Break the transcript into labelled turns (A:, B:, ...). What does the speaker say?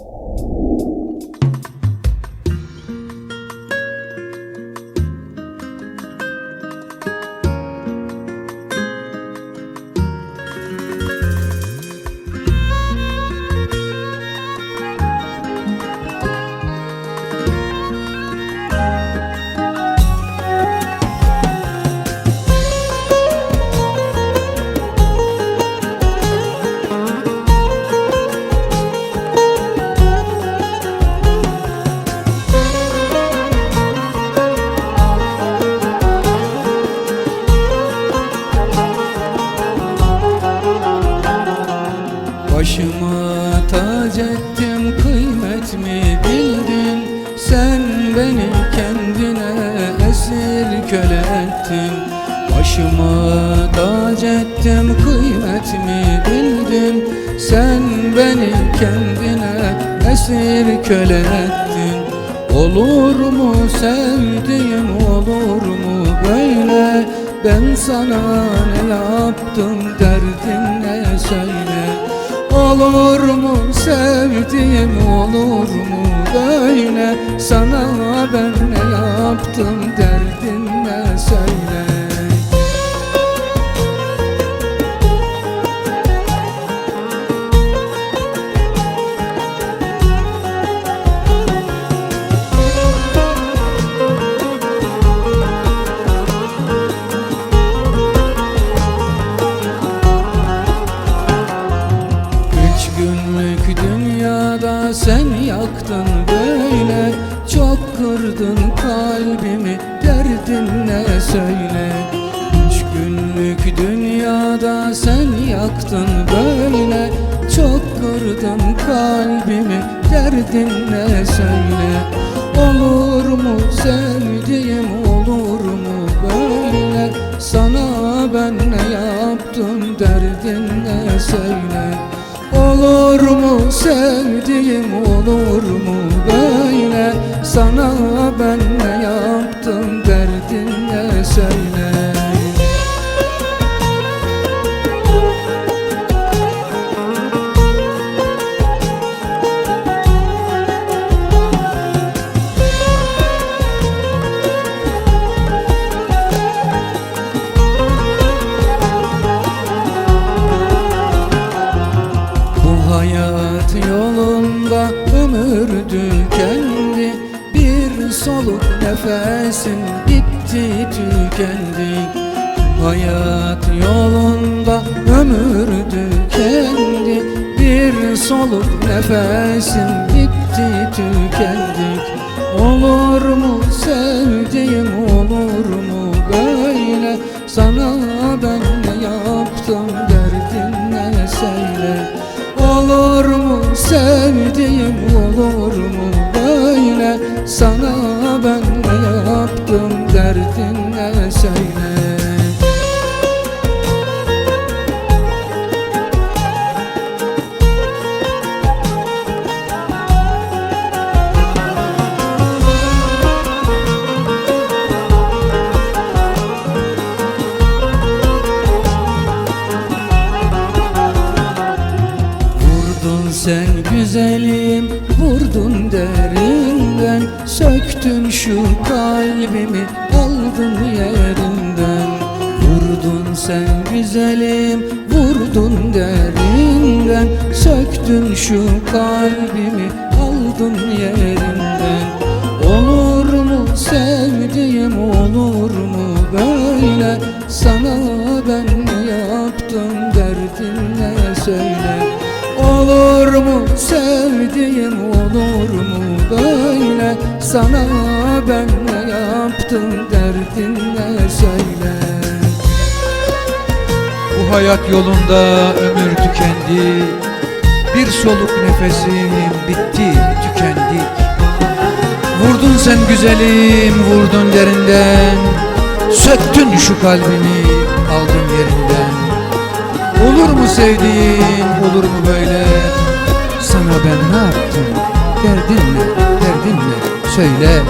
A: Thank you. Ettim kıymet mi bildin Sen beni kendine esir köle ettin. Olur mu sevdiğim olur mu böyle? Ben sana ne yaptım derdin ne söyle? Olur mu sevdiğim olur mu sen yaktın böyle Çok kırdın kalbimi. Derdin ne söyle? Üç günlük dünyada sen yaktın böyle Çok kırdın kalbimi. Derdin ne söyle? Olur mu sevdiğim olur mu böyle? Sana ben ne yaptım derdin ne söyle Olur mu sevdiğim olur mu böyle? Sana ben ne yaptım derdin ne? Söyle soluk nefesin bitti tükendi Hayat yolunda ömür tükendi Bir soluk nefesin bitti tükendi Olur mu sevdiğim olur mu böyle? Sana ben ne yaptım derdin Vurdun sen güzelim vurdun derinden. Söktün şu kalbimi aldın yerinden. Vurdun sen güzelim vurdun derinden. Söktün şu kalbimi aldın yerinden. Olur mu sevdiğim olur mu böyle? Sana ben ne yaptım derdin ne söyle sevdiğim olur mu böyle? Sana ben ne yaptım derdin ne söyle.
B: Bu hayat yolunda ömür tükendi. Bir soluk nefesim bitti tükendik Vurdun sen güzelim vurdun derinden. Söktün şu kalbimi aldın yerinden. Olur mu sevdiğim olur mu böyle Sana ben ne yaptım? Derdin ne? Derdin ne? Söyle